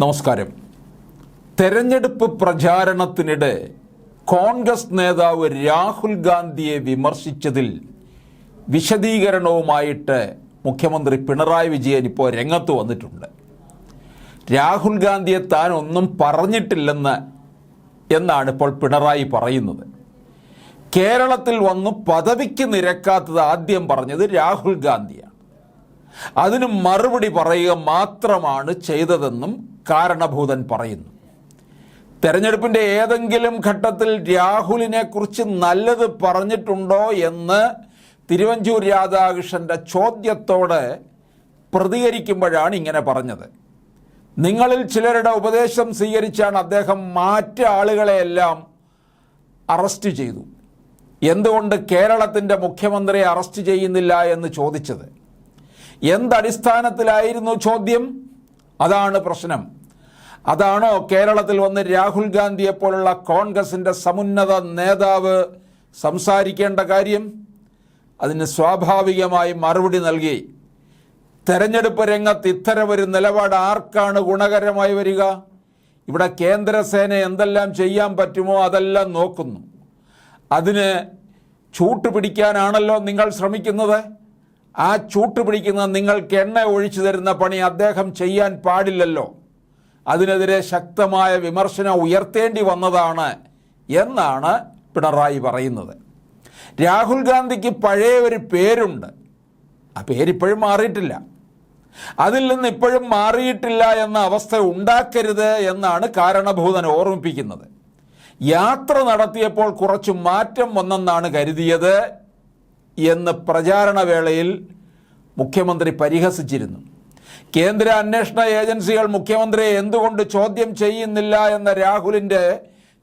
നമസ്കാരം. തെരഞ്ഞെടുപ്പ് പ്രചാരണത്തിനിടെ കോൺഗ്രസ് നേതാവ് രാഹുൽ ഗാന്ധിയെ വിമർശിച്ചതിൽ വിശദീകരണവുമായിട്ട് മുഖ്യമന്ത്രി പിണറായി വിജയൻ ഇപ്പോൾ രംഗത്ത് വന്നിട്ടുണ്ട്. രാഹുൽ ഗാന്ധിയെ താൻ ഒന്നും പറഞ്ഞിട്ടില്ലെന്ന് എന്നാണ് ഇപ്പോൾ പിണറായി പറയുന്നത്. കേരളത്തിൽ വന്നു പദവിക്ക് നിരക്കാത്തത് ആദ്യം പറഞ്ഞത് രാഹുൽ ഗാന്ധിയാണ്. അതിന് മറുപടി പറയുക മാത്രമാണ് ചെയ്തതെന്നും കാരണഭൂതൻ പറയുന്നു. തെരഞ്ഞെടുപ്പിന്റെ ഏതെങ്കിലും ഘട്ടത്തിൽ രാഹുലിനെ കുറിച്ച് നല്ലത് പറഞ്ഞിട്ടുണ്ടോ എന്ന് തിരുവഞ്ചൂർ രാധാകൃഷ്ണന്റെ ചോദ്യത്തോട് പ്രതികരിക്കുമ്പോഴാണ് ഇങ്ങനെ പറഞ്ഞത്. നിങ്ങളിൽ ചിലരുടെ ഉപദേശം സ്വീകരിച്ചാണ് അദ്ദേഹം മാറ്റ ആളുകളെയെല്ലാം അറസ്റ്റ് ചെയ്തു. എന്തുകൊണ്ട് കേരളത്തിന്റെ മുഖ്യമന്ത്രിയെ അറസ്റ്റ് ചെയ്യുന്നില്ല എന്ന് ചോദിച്ചത്? എന്തടിസ്ഥാനത്തിലായിരുന്നു ചോദ്യം? അതാണ് പ്രശ്നം. അതാണോ കേരളത്തിൽ വന്ന് രാഹുൽ ഗാന്ധിയെ പോലുള്ള കോൺഗ്രസിന്റെ സമുന്നത നേതാവ് സംസാരിക്കേണ്ട കാര്യം? അതിന് സ്വാഭാവികമായി മറുപടി നൽകി. തെരഞ്ഞെടുപ്പ് രംഗത്ത് ഇത്തരമൊരു നിലപാട് ആർക്കാണ് ഗുണകരമായി വരിക? ഇവിടെ കേന്ദ്രസേന എന്തെല്ലാം ചെയ്യാൻ പറ്റുമോ അതെല്ലാം നോക്കുന്നു. അതിന് ചൂട്ടുപിടിക്കാനാണല്ലോ നിങ്ങൾ ശ്രമിക്കുന്നത്. ആ ചൂട്ട് പിടിക്കുന്ന നിങ്ങൾക്ക് എണ്ണ ഒഴിച്ചു തരുന്ന പണി അദ്ദേഹം ചെയ്യാൻ പാടില്ലല്ലോ. അതിനെതിരെ ശക്തമായ വിമർശനം ഉയർത്തേണ്ടി വന്നതാണ് എന്നാണ് പിണറായി പറയുന്നത്. രാഹുൽ ഗാന്ധിക്ക് പഴയ ഒരു പേരുണ്ട്. ആ പേരിപ്പോഴും മാറിയിട്ടില്ല. അതിൽ നിന്ന് ഇപ്പോഴും മാറിയിട്ടില്ല എന്ന അവസ്ഥ ഉണ്ടാക്കരുത് എന്നാണ് കാരണഭൂതൻ ഓർമ്മിപ്പിക്കുന്നത്. യാത്ര നടത്തിയപ്പോൾ കുറച്ച് മാറ്റം വന്നെന്നാണ് കരുതിയത്. എന്ന് പ്രചാരണ വേളയിൽ മുഖ്യമന്ത്രി പരിഹസിച്ചിരുന്നു. കേന്ദ്ര അന്വേഷണ ഏജൻസികൾ മുഖ്യമന്ത്രിയെ എന്തുകൊണ്ട് ചോദ്യം ചെയ്യുന്നില്ല എന്ന രാഹുലിന്റെ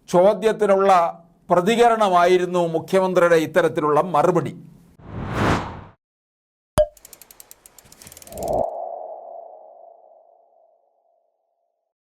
ചോദ്യത്തിനുള്ള പ്രതികരണമായിരുന്നു മുഖ്യമന്ത്രിയുടെ ഇത്തരത്തിലുള്ള മറുപടി.